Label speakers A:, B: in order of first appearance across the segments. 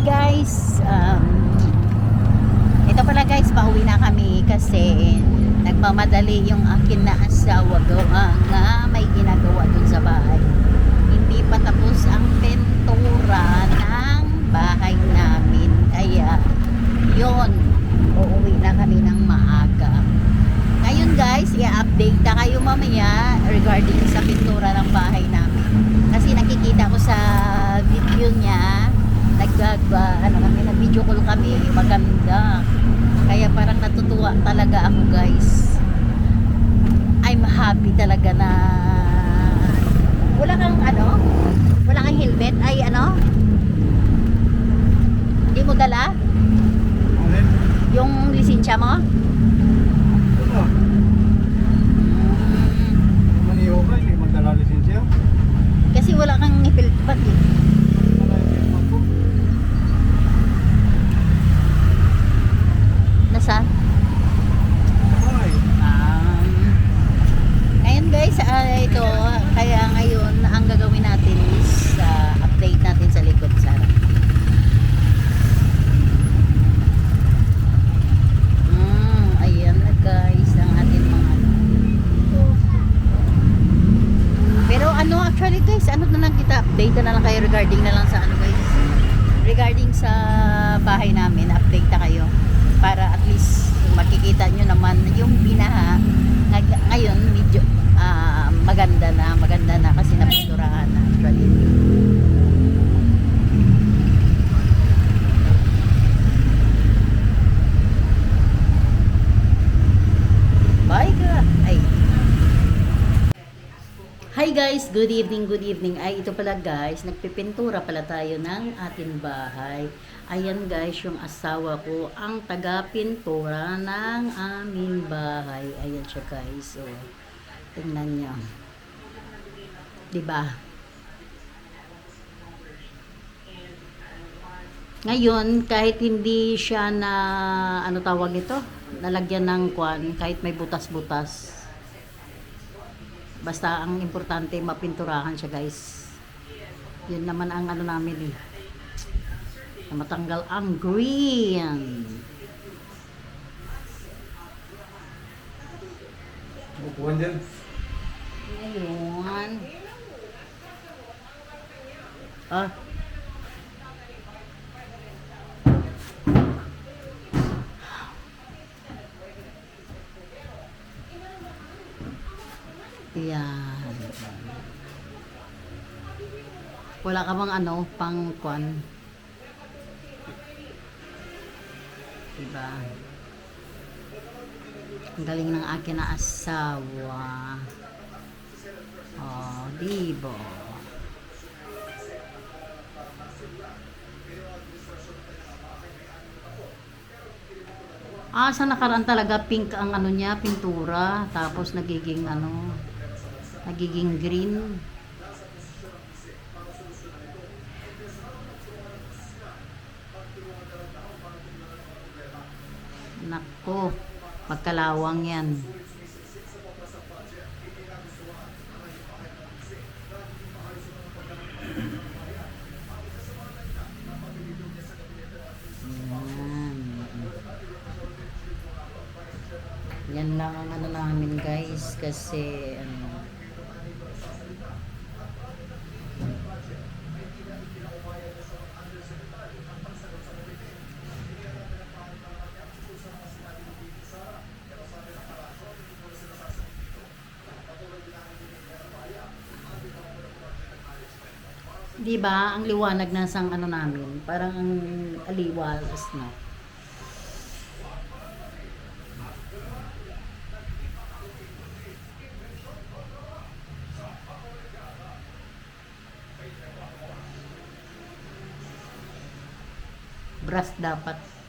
A: guys, um, ito pala guys, pauwi na kami kasi nagmamadali yung akin na asawa gawa nga may ginagawa dun sa bahay. Hindi pa tapos ang pentura ng bahay namin. Kaya, yon uuwi na kami ng maaga. Ngayon guys, i-update na kayo mamaya regarding sa pintura ng bahay namin. Kasi nakikita ko sa video niya, nag ano kami, nag-video call kami, maganda. Kaya parang natutuwa talaga ako guys. I'm happy talaga na wala kang ano, wala kang helmet, ay ano? Hindi mo dala? Yung lisensya mo?
B: Ano?
A: Mm,
B: Maniho ka, hindi magdala lisensya.
A: kasi wala kang ipilpat eh.
B: Wala yung helmet ko.
A: Nasaan?
B: Ay,
A: Um, ngayon guys, ah, ito, kaya ngayon, ang gagawin natin is ah, update natin sa likod sa. Mm, ayan na guys, ang ating mga Pero ano, actually guys, ano na lang kita, update na lang kayo regarding na lang sa ano guys. Regarding sa bahay namin, update na kayo. Para at least makikita nyo naman yung binaha. Ngay- Ngayon, Hi guys, good evening, good evening. Ay, ito pala guys, nagpipintura pala tayo ng ating bahay. Ayan guys, yung asawa ko, ang taga-pintura ng aming bahay. Ayan siya guys. So, tingnan nyo. Diba? Ngayon, kahit hindi siya na, ano tawag ito, nalagyan ng kwan, kahit may butas-butas, Basta ang importante mapinturahan siya guys. Yun naman ang ano namin eh. Na matanggal ang green.
B: bukuhan dyan.
A: Ngayon. Ah. Yan. Wala ka bang ano, pang kwan? Diba? Ang galing ng akin na asawa. Oh, diba? Ah, sa nakaraan talaga pink ang ano niya, pintura, tapos nagiging ano, nagiging green. Nako, magkalawang yan. Yan. Yan lang ang ano namin guys kasi ano Di ba ang liwanag na sang ano namin, parang ang aliwalas na. Brass dapat.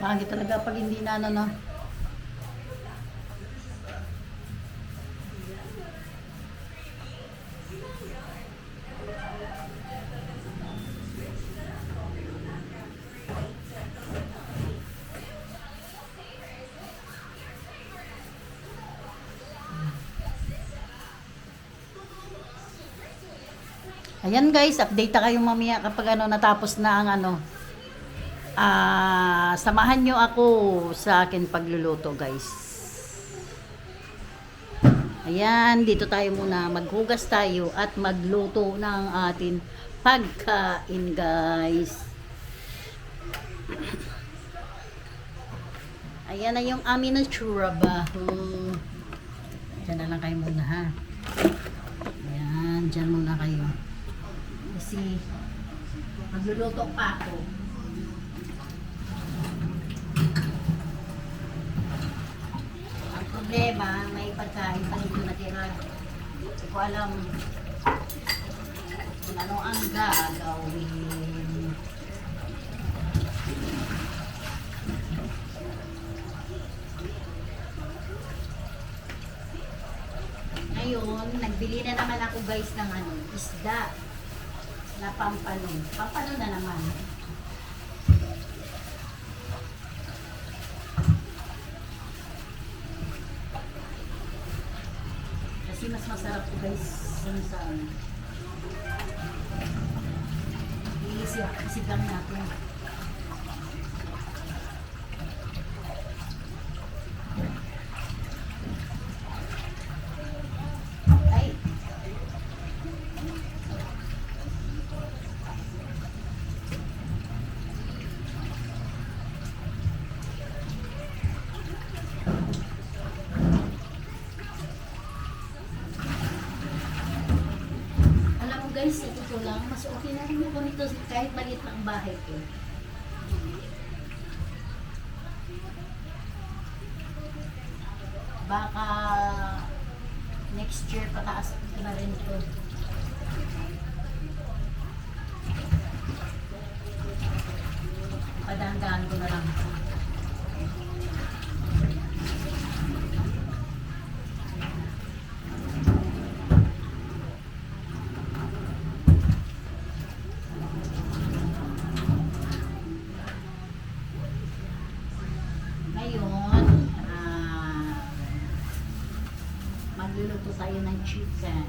A: Pangit talaga pag hindi na ano no. Ayan guys, update na kayo mamaya kapag ano natapos na ang ano. Ah, samahan nyo ako sa akin pagluluto guys. Ayan, dito tayo muna maghugas tayo at magluto ng atin pagkain guys. Ayan na yung amin na trabaho. Diyan na lang kayo muna ha. Ayan, dyan muna kayo. Kasi magluluto pa ako. Ang problema, may pagkain pa rin natira. Hindi ko alam kung ano ang gagawin. Ngayon, nagbili na naman ako guys ng ano, isda na pampano. Pampano na naman. Kasi mas masarap ko guys sa ano. Iisip, isip lang natin. Ay, Alam mo guys, sa totoo lang, mas okay na rin ako nito kahit maliit lang ang bahay ko. Baka next year pataas ko na rin ito. Padaan-daan ko na lang. Ngayon, natin ng chicken.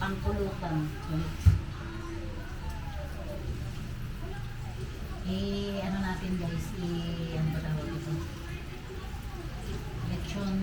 A: Ang pulutan. Eh, ano natin guys, eh, ano ba tawag ito? Lechon